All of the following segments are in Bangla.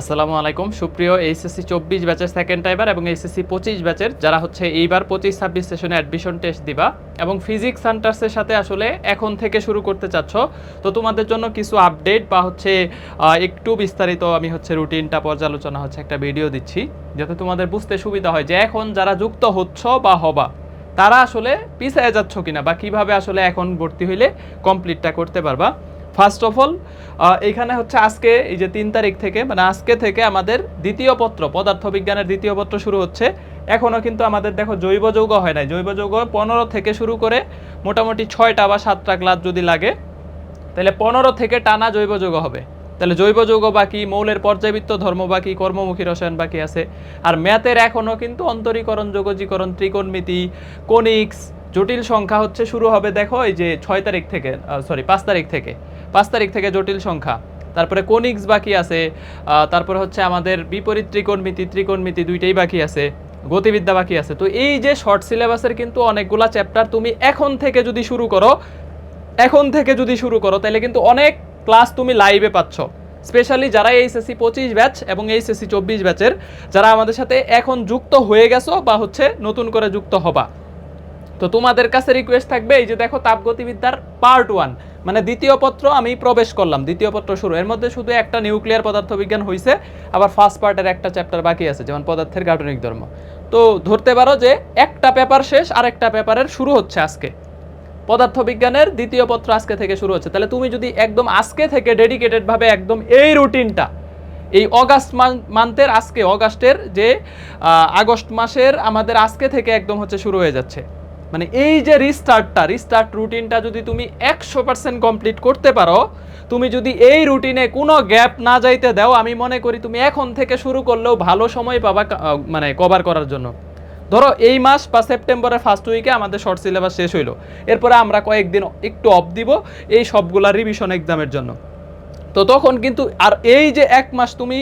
আসসালামু আলাইকুম। সুপ্রিয় এইচএসসি চব্বিশ ব্যাচের সেকেন্ড টাইবার এবং এইচএসসি পঁচিশ ব্যাচের যারা হচ্ছে এইবার পঁচিশ ছাব্বিশ সেশনে অ্যাডমিশন টেস্ট দিবা এবং ফিজিক্স সেন্টার্সের সাথে আসলে এখন থেকে শুরু করতে চাচ্ছ, তো তোমাদের জন্য কিছু আপডেট বা হচ্ছে একটু বিস্তারিত আমি হচ্ছে রুটিনটা পর্যালোচনা হচ্ছে একটা ভিডিও দিচ্ছি, যাতে তোমাদের বুঝতে সুবিধা হয় যে এখন যারা যুক্ত হচ্ছ বা হবা, তারা আসলে পিছিয়ে যাচ্ছ কিনা বা কীভাবে আসলে এখন ভর্তি হইলে কমপ্লিটটা করতে পারবা। ফার্স্ট অফ অল এইখানে হচ্ছে আজকে এই যে তিন তারিখ থেকে মানে আজকে থেকে আমাদের দ্বিতীয় পত্র, পদার্থবিজ্ঞানের দ্বিতীয় পত্র শুরু হচ্ছে। এখনও কিন্তু আমাদের দেখো জৈব যৌগ হয় নাই। জৈব যৌগ পনেরো থেকে শুরু করে মোটামুটি ছয়টা বা সাতটা ক্লাস যদি লাগে, তাহলে পনেরো থেকে টানা জৈব যৌগ হবে। তাহলে জৈব যৌগ বাকি, মৌলের পর্যাবৃত্ত ধর্ম বাকি, কর্মমুখী রসায়ন বাকি আছে। আর ম্যাথের এখনও কিন্তু অন্তরীকরণ, যোগজীকরণ, ত্রিকোণমিতি, কোনিক্স, জটিল সংখ্যা হচ্ছে শুরু হবে, দেখো এই যে ছয় তারিখ থেকে সরি পাঁচ তারিখ থেকে। পাঁচ তারিখ থেকে জটিল সংখ্যা। তারপরে কোনিক্স বাকি আছে তারপরে হচ্ছে আমাদের বিপরীত ত্রিকোণমিতি ত্রিকোণমিতি দুইটাই বাকি আছে, গতিবিদ্যা বাকি আছে। তো এই যে শর্ট সিলেবাসের কিন্তু অনেকগুলা চ্যাপ্টার তুমি এখন থেকে যদি শুরু করো, এখন থেকে যদি শুরু করো, তাহলে কিন্তু অনেক ক্লাস তুমি লাইভে পাচ্ছ। স্পেশালি যারা এইচএসসি পঁচিশ ব্যাচ এবং এইচএসসি চব্বিশ ব্যাচের যারা আমাদের সাথে এখন যুক্ত হয়ে গেছো বা হচ্ছে নতুন করে যুক্ত হবা। তো তোমাদের কাছে রিকোয়েস্ট থাকবে, এই যে দেখো তাপগতিবিদ্যার পার্ট ওয়ান মানে দ্বিতীয় পত্র আমি প্রবেশ করলাম, দ্বিতীয় পত্র শুরু। এর মধ্যে শুধু একটা নিউক্লিয়ার পদার্থবিজ্ঞান হয়েছে আবার ফার্স্ট পার্টের একটা চ্যাপ্টার বাকি আছে, যেমন পদার্থের গাঠনিক ধর্ম। তো ধরতে পারো যে একটা পেপার শেষ আর একটা পেপারের শুরু হচ্ছে আজকে। পদার্থবিজ্ঞানের দ্বিতীয় পত্র আজকে থেকে শুরু হচ্ছে। তাহলে তুমি যদি একদম আজকে থেকে ডেডিকেটেড ভাবে একদম এই রুটিনটা এই অগাস্ট মান্থের আজকে, অগাস্টের যে আগস্ট মাসের আমাদের আজকে থেকে একদম হচ্ছে শুরু হয়ে যাচ্ছে। মানে এই যে রিস্টার্টটা রিস্টার্ট রুটিনটা যদি তুমি একশো পার্সেন্ট কমপ্লিট করতে পারো, তুমি যদি এই রুটিনে কোনো গ্যাপ না যাইতে দাও, আমি মনে করি তুমি এখন থেকে শুরু করলেও ভালো সময় পাবা মানে কভার করার জন্য। ধরো এই মাস বা সেপ্টেম্বরের ফার্স্ট উইকে আমাদের শর্ট সিলেবাস শেষ হইল। এরপরে আমরা কয়েকদিন একটু অফ দিব এই সবগুলা রিভিশন এক্সামের জন্য। তো তখন কিন্তু আর এই যে এক মাস তুমি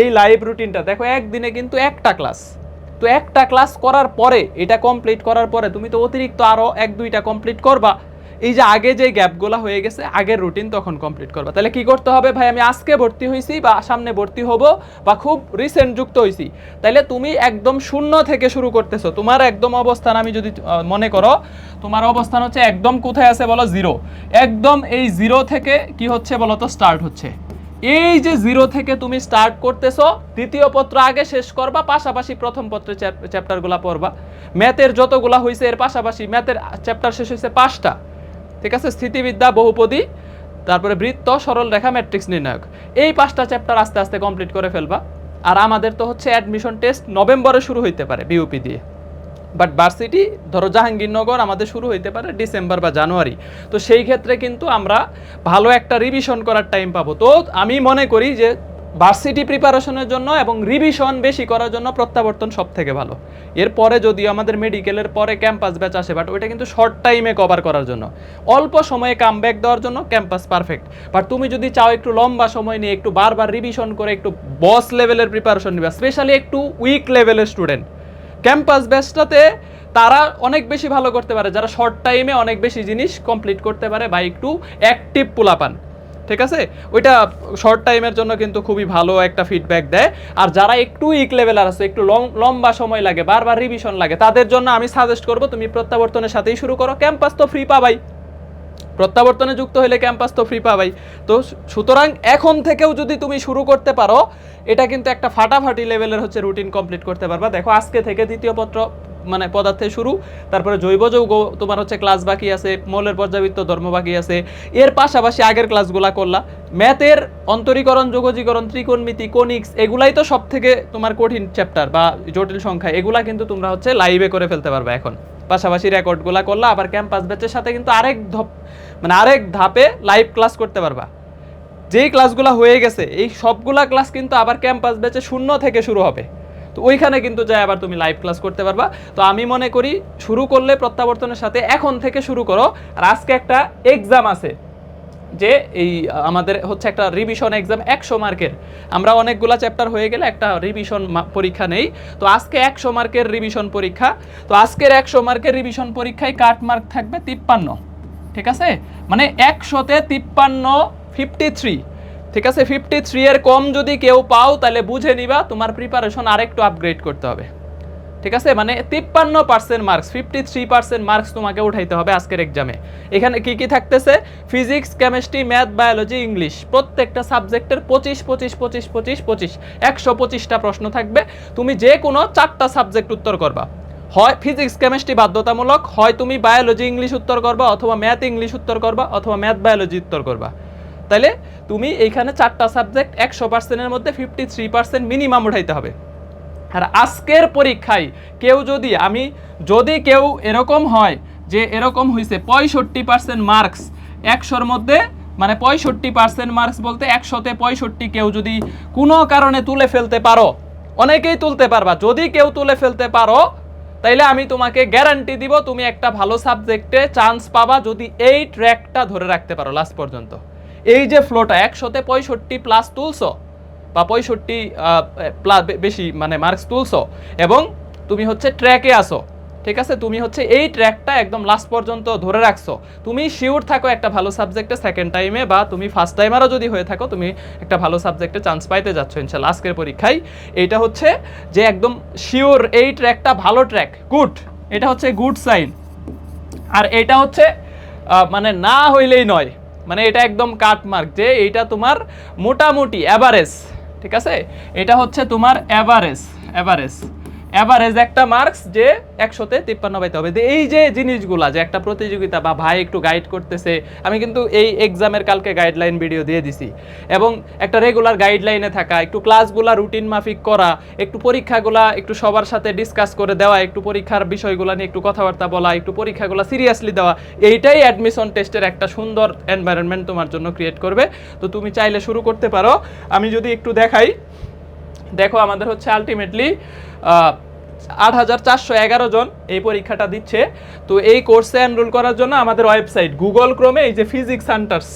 এই লাইভ রুটিনটা দেখো একদিনে কিন্তু একটা ক্লাস তো একটা ক্লাস করার পরে, এটা কমপ্লিট করার পরে তুমি তো অতিরিক্ত আরও এক, দুইটা কমপ্লিট করবা। এই যে আগে যে গ্যাপগুলো হয়ে গেছে, আগের রুটিন তখন কমপ্লিট করবা। তাহলে কি করতে হবে ভাই? আমি আজকে ভর্তি হয়েছি বা সামনে ভর্তি হব বা খুব রিসেন্ট যুক্ত হয়েছি তাহলে তুমি একদম শূন্য থেকে শুরু করতেছো। তোমার একদম অবস্থান, আমি যদি মনে করো, তোমার অবস্থান হচ্ছে একদম কোথায় আছে বলো? জিরো একদম এই জিরো থেকে কি হচ্ছে বলো তো? স্টার্ট হচ্ছে। এই যে জিরো থেকে তুমি স্টার্ট করতেছো, দ্বিতীয় পত্র আগে শেষ করবা, পাশাপাশি প্রথম পত্রের চ্যাপ্টারগুলো পড়বা। ম্যাথের যতগুলা হয়েছে এর পাশাপাশি ম্যাথের চ্যাপ্টার শেষ হয়েছে পাঁচটা। ঠিক আছে? স্থিতিবিদ্যা, বহুপদী, তারপরে বৃত্ত, সরল রেখা ম্যাট্রিক্স নির্ণায়ক। এই পাঁচটা চ্যাপ্টার আস্তে আস্তে কমপ্লিট করে ফেলবা। আর আমাদের তো হচ্ছে অ্যাডমিশন টেস্ট নভেম্বরে শুরু হইতে পারে বিউপি দিয়ে। বাট ভার্সিটি ধরো জাহাঙ্গীরনগর আমাদের শুরু হইতে পারে ডিসেম্বর বা জানুয়ারি তো সেই ক্ষেত্রে কিন্তু আমরা ভালো একটা রিভিশন করার টাইম পাবো। তো আমি মনে করি যে ভার্সিটি প্রিপারেশনের জন্য এবং রিভিশন বেশি করার জন্য প্রত্যাবর্তন সব থেকে ভালো। এরপরে যদিও আমাদের মেডিকেলের পরে ক্যাম্পাস ব্যাচ আসে বাট ওইটা কিন্তু শর্ট টাইমে কভার করার জন্য। অল্প সময়ে কাম ব্যাক দেওয়ার জন্য ক্যাম্পাস পারফেক্ট বাট তুমি যদি চাও একটু লম্বা সময় নিয়ে একটু বারবার রিভিশন করে একটু বস লেভেলের প্রিপারেশন নিবা স্পেশালি একটু উইক লেভেলের স্টুডেন্ট ক্যাম্পাস ব্যাচটাতে তারা অনেক বেশি ভালো করতে পারে। যারা শর্ট টাইমে অনেক বেশি জিনিস কমপ্লিট করতে পারে বা একটু অ্যাক্টিভ পুলাপান, ঠিক আছে? ওইটা শর্ট টাইমের জন্য কিন্তু খুবই ভালো একটা ফিডব্যাক দেয়। আর যারা একটু ইক লেভেলার আছে, একটু লং লম্বা সময় লাগে, বারবার রিভিশন লাগে, তাদের জন্য আমি সাজেস্ট করব, তুমি প্রত্যাবর্তনের সাথেই শুরু করো। ক্যাম্পাস তো ফ্রি পাবাই। প্রত্যাবর্তনে যুক্ত হলে ক্যাম্পাস তো ফ্রি পাবাই। তো সুতরাং এখন থেকেও যদি তুমি শুরু করতে পারো, এটা কিন্তু একটা ফাটাফাটি লেভেলের হচ্ছে রুটিন কমপ্লিট করতে পারবা। দেখো, আজকে থেকে দ্বিতীয় পত্র মানে পদার্থে শুরু, তারপরে জৈব যৌগ, তোমার হচ্ছে ক্লাস বাকি আছে, মৌলের পর্যাবৃত্ত ধর্ম বাকি আছে। এর পাশাপাশি আগের ক্লাসগুলা করলা। ম্যাথের অন্তরীকরণ, যোগজীকরণ, ত্রিকোণমিতি, কোনিক্স, এগুলাই তো সব থেকে তোমার কঠিন চ্যাপ্টার বা জটিল সংখ্যা। এগুলা কিন্তু তোমরা হচ্ছে লাইভে করে ফেলতে পারবে এখন। পাশাপাশি রেকর্ডগুলা করলা, আবার ক্যাম্পাস ব্যাচের সাথে কিন্তু আরেক ধপ মানে আরেক ধাপে লাইভ ক্লাস করতে পারবা। যেই ক্লাসগুলো হয়ে গেছে, এই সবগুলা ক্লাস কিন্তু আবার ক্যাম্পাস ব্যাচে শূন্য থেকে শুরু হবে। তো ওইখানে কিন্তু যাই আবার তুমি লাইভ ক্লাস করতে পারবা। তো আমি মনে করি শুরু করলে প্রত্যাবর্তনের সাথে এখন থেকে শুরু করো। আর আজকে একটা এক্সাম আছে, যে এই, আমাদের হচ্ছে একটা রিভিশন এক্সাম একশো মার্কের। আমরা অনেকগুলা চ্যাপ্টার হয়ে গেলে একটা রিভিশন পরীক্ষা নেই। তো আজকে একশো মার্কের রিভিশন পরীক্ষা। তো আজকের একশো মার্কের রিভিশন পরীক্ষায় কাট মার্ক থাকবে তিপ্পান্ন। ঠিক আছে? মানে একশোতে তিপ্পান্ন ফিফটি থ্রি ঠিক আছে? ফিফটি থ্রি এর কম যদি কেউ পাও, তাহলে বুঝে নিবা তোমার প্রিপারেশন আরেকটু আপগ্রেড করতে হবে। ঠিক আছে? মানে তিপ্পান্ন percent marks fifty three percent marks তোমাকে উঠাইতে হবে আজকের এক্সামে এখানে কি কি থাকতেছে? Physics chemistry math biology English প্রত্যেকটা সাবজেক্টের পঁচিশ পঁচিশ পঁচিশ পঁচিশ পঁচিশ। একশো পঁচিশটা প্রশ্ন থাকবে। তুমি যে কোনো চারটা সাবজেক্ট উত্তর করবা। হয় ফিজিক্স কেমিস্ট্রি বাধ্যতামূলক, হয় তুমি বায়োলজি ইংলিশ উত্তর করবা অথবা ম্যাথ ইংলিশ উত্তর করবা অথবা ম্যাথ বায়োলজি উত্তর করবা। তাইলে তুমি এইখানে চারটা সাবজেক্ট একশো পার্সেন্টের মধ্যে ফিফটি থ্রি পার্সেন্ট মিনিমাম উঠাইতে হবে। আর আজকের পরীক্ষায় কেউ যদি, আমি যদি কেউ এরকম হয় যে এরকম হয়েছে পঁয়ষট্টি পার্সেন্ট মার্কস একশোর মধ্যে মানে পঁয়ষট্টি পার্সেন্ট মার্কস বলতে একশোতে পঁয়ষট্টি কেউ যদি কোনো কারণে তুলে ফেলতে পারো, অনেকেই তুলতে পারবা। যদি কেউ তুলে ফেলতে পারো তাইলে আমি তোমাকে গ্যারান্টি দিব তুমি একটা ভালো সাবজেক্টে চান্স পাবা যদি এই ট্র্যাকটা ধরে রাখতে পারো লাস্ট পর্যন্ত। এই যে ফ্লোটা একশোতে পঁয়ষট্টি প্লাস তুলছো, বা পঁয়ষট্টি প্লাস বেশি মানে মার্কস তুলছো, এবং তুমি হচ্ছে ট্র্যাকে আসো ঠিক আছে? তুমি হচ্ছে এই ট্র্যাকটা একদম লাস্ট পর্যন্ত ধরে রাখছো। তুমি শিওর থাকো একটা ভালো সাবজেক্টে সেকেন্ড টাইমে বা তুমি ফার্স্ট টাইমারও যদি হয়ে থাকো, তুমি একটা ভালো সাবজেক্টে চান্স পাইতে যাচ্ছ ইনশাল্লাহ আজকের পরীক্ষায়। এইটা হচ্ছে যে একদম শিওর এই ট্র্যাকটা ভালো ট্র্যাক গুড এটা হচ্ছে গুড সাইন আর এটা হচ্ছে মানে না হইলেই নয়। মানে এটা একদম কাটমার্ক যে এইটা তোমার মোটামুটি অ্যাভারেজ ঠিক আছে? এটা হচ্ছে তোমার অ্যাভারেজ অ্যাভারেজ অ্যাভারেজ একটা মার্কস যে একশোতে তিপ্পান্ন পাইতে হবে। এই যে জিনিসগুলা, যে একটা প্রতিযোগিতা বা ভাই একটু গাইড করতেছে, আমি কিন্তু এই এক্সামের কালকে গাইডলাইন ভিডিও দিয়ে দিছি। এবং একটা রেগুলার গাইডলাইনে থাকা, একটু ক্লাসগুলা রুটিন মাফিক করা, একটু পরীক্ষাগুলা একটু সবার সাথে ডিসকাস করে দেওয়া, একটু পরীক্ষার বিষয়গুলো নিয়ে একটু কথাবার্তা বলা, একটু পরীক্ষাগুলো সিরিয়াসলি দেওয়া, এইটাই অ্যাডমিশন টেস্টের একটা সুন্দর এনভায়রনমেন্ট তোমার জন্য ক্রিয়েট করবে। তো তুমি চাইলে শুরু করতে পারো। আমি যদি একটু দেখাই দেখো আমাদের হচ্ছে আলটিমেটলি আট হাজার চারশো এগারো জন এই পরীক্ষাটা দিচ্ছে। তো এই কোর্সে এনরোল করার জন্য আমাদের ওয়েবসাইট গুগল ক্রোমে এই যে ফিজিক্স সেন্টার্স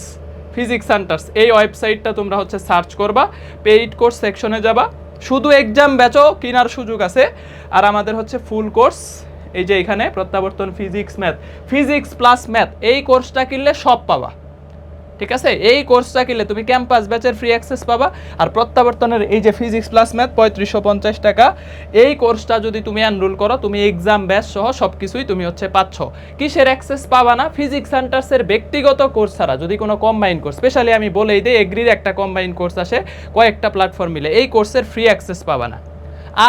ফিজিক্স সেন্টার্স এই ওয়েবসাইটটা তোমরা হচ্ছে সার্চ করবা পেইড কোর্স সেকশনে যাবা। শুধু এক্সাম ব্যাচও কেনার সুযোগ আছে। আর আমাদের হচ্ছে ফুল কোর্স এই যে এখানে প্রত্যাবর্তন physics math physics plus math এই কোর্সটা কিনলে সব পাবা। ঠিক আছে? এই কোর্সটা কিনলে তুমি ক্যাম্পাস ব্যাচের ফ্রি অ্যাক্সেস পাবা। আর প্রত্যাবর্তনের এই যে ফিজিক্স প্লাস ম্যাথ পঁয়ত্রিশশো পঞ্চাশ টাকা। এই কোর্সটা যদি তুমি এনরোল করো, তুমি এক্সাম ব্যাচ সহ সব কিছুই তুমি হচ্ছে পাচ্ছ। কিসের অ্যাক্সেস পাবা না? ফিজিক্স সেন্টার্সের ব্যক্তিগত কোর্স ছাড়া, যদি কোনো কম্বাইন কোর্স স্পেশালি আমি বলেই দিই এগ্রির একটা কম্বাইন কোর্স আসে, কয়েকটা প্ল্যাটফর্ম মিলে। এই কোর্সের ফ্রি অ্যাক্সেস পাবা না।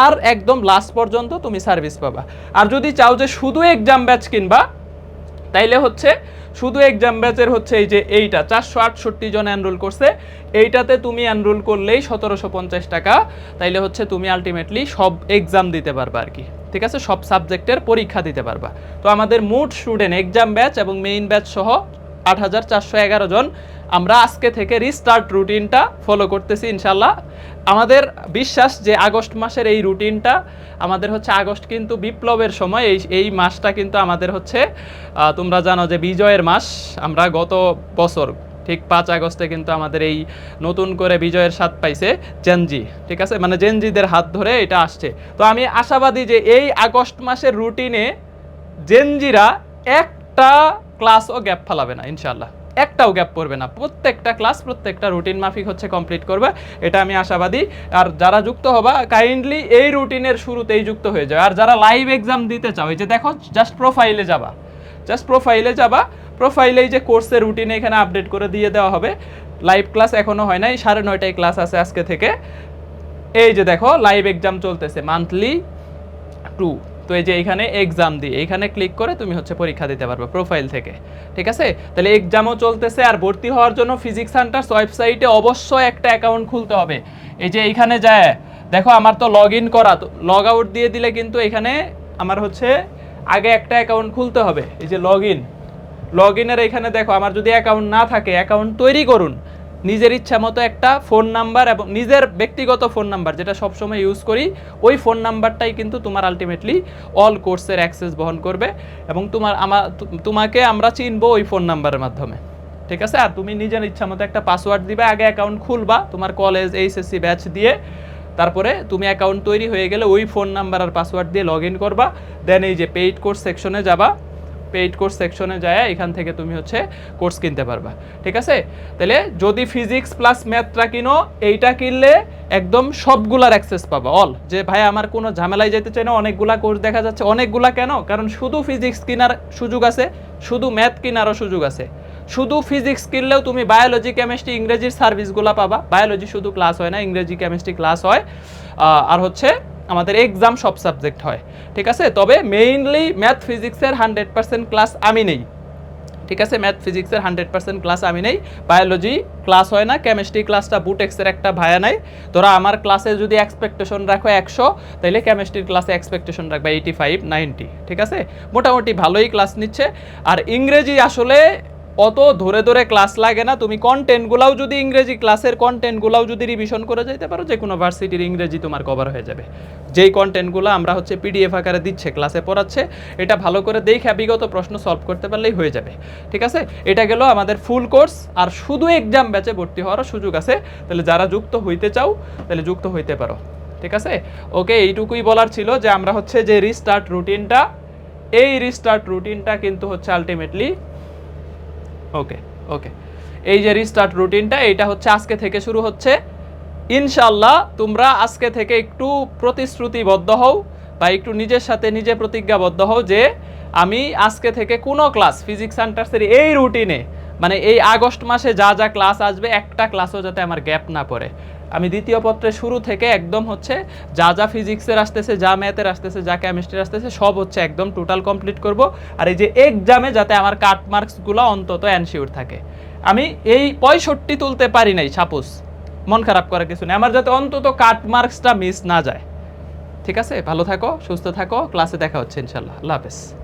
আর একদম লাস্ট পর্যন্ত তুমি সার্ভিস পাবা। আর যদি চাও যে শুধু এক্সাম ব্যাচ কিনবা, তাইলে হচ্ছে শুধু এক্সাম ব্যাচের হচ্ছে এই যে এইটা, চারশো আটষট্টি জন এনরোল করছে। এইটাতে তুমি এনরোল করলেই সতেরোশো পঞ্চাশ টাকা, তাইলে হচ্ছে তুমি আলটিমেটলি সব এক্সাম দিতে পারবা আর কি। ঠিক আছে? সব সাবজেক্টের পরীক্ষা দিতে পারবা। তো আমাদের মোট স্টুডেন্ট এক্সাম ব্যাচ এবং মেইন ব্যাচ সহ আট হাজার চারশো এগারো জন আমরা আজকে থেকে রিস্টার্ট রুটিনটা ফলো করতেছি ইনশাল্লাহ আমাদের বিশ্বাস যে আগস্ট মাসের এই রুটিনটা আমাদের হচ্ছে আগস্ট কিন্তু বিপ্লবের সময়, এই এই মাসটা কিন্তু আমাদের হচ্ছে তোমরা জানো যে বিজয়ের মাস, আমরা গত বছর, ঠিক পাঁচ আগস্টে কিন্তু আমাদের এই নতুন করে বিজয়ের স্বাদ পাইছে জেনজি ঠিক আছে? মানে জেনজিদের হাত ধরে এটা আসছে। তো আমি আশাবাদী যে এই আগস্ট মাসের রুটিনে জেনজিরা একটা ক্লাসও গ্যাপ ফালাবে না ইনশাল্লাহ একটাও গ্যাপ পড়বে না। প্রত্যেকটা ক্লাস প্রত্যেকটা রুটিন মাফিক হচ্ছে কমপ্লিট করবে। এটা আমি আশাবাদী। আর যারা যুক্ত হবা কাইন্ডলি এই রুটিনের শুরুতেই যুক্ত হয়ে যাবে আর যারা লাইভ এক্সাম দিতে চাও, এই যে দেখো জাস্ট প্রোফাইলে যাবা। জাস্ট প্রোফাইলে যাবা। প্রোফাইলেই যে কোর্সের রুটিনে এখানে আপডেট করে দিয়ে দেওয়া হবে। লাইভ ক্লাস এখনও হয় নাই, সাড়ে নয়টায় ক্লাস আছে আজকে থেকে। এই যে দেখো লাইভ এক্সাম চলতেছে। মান্থলি টু তো এই যে এখানে এক্সাম দিই, এখানে ক্লিক করে তুমি হচ্ছে পরীক্ষা দিতে পারবে প্রোফাইল থেকে, ঠিক আছে? তাহলে এক্সামও চলতেছে আর ভর্তি হওয়ার জন্য ফিজিক্স সেন্টার্স ওয়েবসাইটে অবশ্যই একটা অ্যাকাউন্ট খুলতে হবে। এই যে এইখানে যায়, দেখো আমার তো লগ ইন করা, তো লগ আউট দিয়ে দিলে কিন্তু এখানে আমার হচ্ছে আগে একটা অ্যাকাউন্ট খুলতে হবে, এই যে লগ ইন লগ ইনের এখানে দেখো, আমার যদি অ্যাকাউন্ট না থাকে অ্যাকাউন্ট তৈরি করুন। নিজের ইচ্ছা মতো একটা ফোন নাম্বার এবং নিজের ব্যক্তিগত ফোন নাম্বার যেটা সবসময় ইউজ করি, ওই ফোন নাম্বারটাই কিন্তু তোমার আলটিমেটলি অল কোর্সের অ্যাক্সেস বহন করবে এবং তোমার আমার তোমাকে আমরা চিনবো ওই ফোন নাম্বারের মাধ্যমে। ঠিক আছে? আর তুমি নিজের ইচ্ছা মতো একটা পাসওয়ার্ড দিবে, আগে অ্যাকাউন্ট খুলবা, তোমার কলেজ এইচএসসি ব্যাচ দিয়ে, তারপরে তুমি অ্যাকাউন্ট তৈরি হয়ে গেলে ওই ফোন নাম্বার আর পাসওয়ার্ড দিয়ে লগ ইন করবা দেন এই যে পেইড কোর্স সেকশনে যাবা পেইড কোর্স সেকশনে যায়, এখান থেকে তুমি হচ্ছে কোর্স কিনতে পারবা। ঠিক আছে? তাহলে যদি ফিজিক্স প্লাস ম্যাথটা কিনো, এইটা কিনলে একদম সবগুলার অ্যাক্সেস পাবা অল যে ভাই, আমার কোনো ঝামেলায় যেতে চাই না, অনেকগুলা কোর্স দেখা যাচ্ছে। অনেকগুলা কেন? কারণ শুধু ফিজিক্স কেনার সুযোগ আছে, শুধু ম্যাথ কেনারও সুযোগ আছে। শুধু ফিজিক্স কিনলেও তুমি বায়োলজি কেমিস্ট্রি ইংরেজির সার্ভিসগুলো পাবা। বায়োলজি শুধু ক্লাস হয় না, ইংরেজি কেমিস্ট্রি ক্লাস হয়। আর হচ্ছে আমাদের এক্সাম সব সাবজেক্ট হয়, ঠিক আছে? তবে মেইনলি ম্যাথ ফিজিক্সের হান্ড্রেড পার্সেন্ট ক্লাস আমি নেই। ঠিক আছে? ম্যাথ ফিজিক্সের হান্ড্রেড পার্সেন্ট ক্লাস আমি নেই। বায়োলজি ক্লাস হয় না কেমিস্ট্রি ক্লাসটা বুটেক্সের একটা ভায়া নাই। তোরা আমার ক্লাসে যদি এক্সপেকটেশন রাখো একশো তাহলে কেমিস্ট্রির ক্লাসে এক্সপেকটেশন রাখবে এইটি ফাইভ নাইনটি ঠিক আছে? মোটামুটি ভালোই ক্লাস নিচ্ছে। আর ইংরেজি আসলে অত ধরে ধরে ক্লাস লাগে না, তুমি কন্টেন্টগুলাও যদি ইংরেজি ক্লাসের কন্টেন্টগুলাও যদি রিভিশন করে যেতে পারো, যে কোনো ভার্সিটির ইংরেজি তোমার কভার হয়ে যাবে। যেই কন্টেন্টগুলো আমরা হচ্ছে পিডিএফ আকারে দিচ্ছে ক্লাসে পড়াচ্ছে, এটা ভালো করে দেখে বিগত প্রশ্ন সলভ করতে পারলেই হয়ে যাবে। ঠিক আছে? এটা গেল আমাদের ফুল কোর্স আর শুধু এক্সাম ব্যাচে ভর্তি হওয়ারও সুযোগ আছে। তাহলে যারা যুক্ত হইতে চাও, তাহলে যুক্ত হইতে পারো। ঠিক আছে? ওকে, এইটুকুই বলার ছিল যে আমরা হচ্ছে যে রিস্টার্ট রুটিনটা এই রিস্টার্ট রুটিনটা কিন্তু হচ্ছে আলটিমেটলি ওকে ওকে এই যে রিস্টার্ট রুটিনটা এটা হচ্ছে আজকে থেকে শুরু হচ্ছে। ইনশাল্লাহ তোমরা আজকে থেকে একটু প্রতিশ্রুতিবদ্ধ হও বা একটু নিজের সাথে নিজে প্রতিজ্ঞাবদ্ধ হও যে আমি আজকে থেকে কোনো ক্লাস ফিজিক্স সেন্টার্সের এই রুটিনে মানে এই আগস্ট মাসে যা যা ক্লাস আসবে, একটা ক্লাসও যাতে আমার গ্যাপ না পড়ে। আমি দ্বিতীয় পত্রের শুরু থেকে একদম হচ্ছে যা যা ফিজিক্সের আসতেছে, যা ম্যাথের আসতেছে, যা কেমিস্ট্রির আসতেছে, সব হচ্ছে একদম টোটাল কমপ্লিট করব। আর এই যে এক্সামে যাতে আমার কাট মার্কসগুলো অন্তত অ্যানশিওর থাকে। আমি এই পঁয়ষট্টি তুলতে পারি নাই, সাপোজ। মন খারাপ করার কিছু নেই। আমার যাতে অন্তত কাট মার্কসটা মিস না যায়। ঠিক আছে? ভালো থাকো, সুস্থ থাকো। ক্লাসে দেখা হচ্ছে ইনশাল্লাহ আল্লাহ হাফেজ।